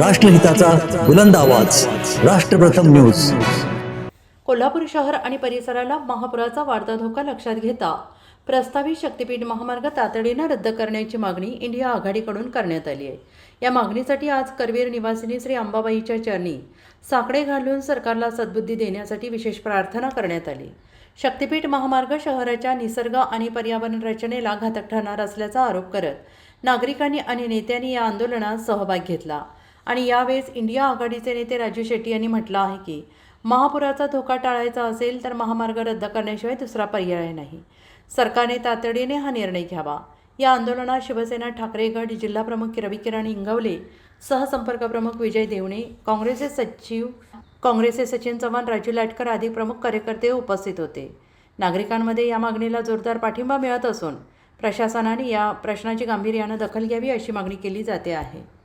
राष्ट्रहिताचा बुलंद आवाज. राष्ट्रप्रथम न्यूज. कोल्हापूर शहर आणि परिसराला महापुराचा वाढता धोका लक्षात घेता प्रस्तावित शक्तीपीठ महामार्ग तातडीनं रद्द करण्याची मागणी इंडिया आघाडीकडून करण्यात आली आहे. या मागणीसाठी आज करवीर निवासिनी श्री अंबाबाईच्या चरणी साकडे घालून सरकारला सद्बुद्धी देण्यासाठी विशेष प्रार्थना करण्यात आली. शक्तीपीठ महामार्ग शहराच्या निसर्ग आणि पर्यावरण रचनेला घातक ठरणार असल्याचा आरोप करत नागरिकांनी आणि नेत्यांनी या आंदोलनात सहभाग घेतला. आणि यावेळेस इंडिया आघाडीचे नेते राजू शेट्टी यांनी म्हटलं आहे की महापुराचा धोका टाळायचा असेल तर महामार्ग रद्द करण्याशिवाय दुसरा पर्याय नाही. सरकारने तातडीने हा निर्णय घ्यावा. या आंदोलनात शिवसेना ठाकरे गट जिल्हाप्रमुख रवी किरण इंगवले सहसंपर्क प्रमुख विजय देवणे काँग्रेसचे सचिव काँग्रेसचे सचिन चव्हाण राजू लाटकर आदी प्रमुख कार्यकर्ते उपस्थित होते. नागरिकांमध्ये या मागणीला जोरदार पाठिंबा मिळत असून प्रशासनाने या प्रश्नाची गांभीर्यानं दखल घ्यावी अशी मागणी केली जाते आहे.